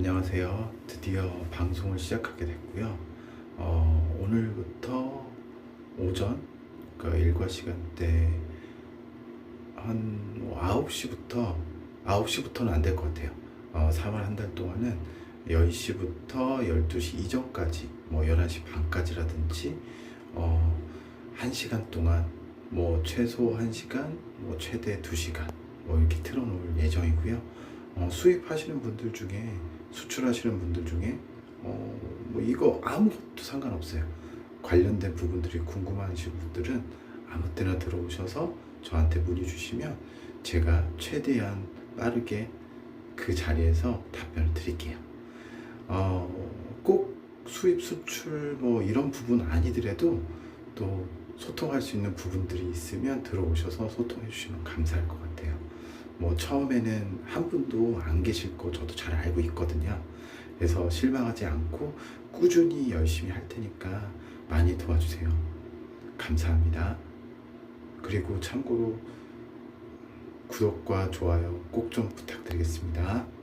안녕하세요. 드디어 방송을 시작하게 됐고요. 어, 오늘부터 오전, 그 일과 시간대 한 9시부터, 9시부터는 안 될 것 같아요. 어, 3월 한 달 동안은 10시부터 12시 이전까지, 뭐 11시 반까지라든지, 어, 1시간 동안, 뭐 최소 1시간, 뭐 최대 2시간, 뭐 이렇게 틀어놓을 예정이고요. 어, 수입하시는 분들 중에 수출하시는 분들 중에 어, 뭐 이거 아무것도 상관없어요. 관련된 부분들이 궁금하신 분들은 아무 때나 들어오셔서 저한테 문의 주시면 제가 최대한 빠르게 그 자리에서 답변을 드릴게요. 어, 꼭 수입 수출 뭐 이런 부분 아니더라도 또 소통할 수 있는 부분들이 있으면 들어오셔서 소통해 주시면 감사할 것 같아요. 뭐 처음에는 한 분도 안 계실 거 저도 잘 알고 있거든요. 그래서 실망하지 않고 꾸준히 열심히 할 테니까 많이 도와주세요. 감사합니다. 그리고 참고로 구독과 좋아요 꼭 좀 부탁드리겠습니다.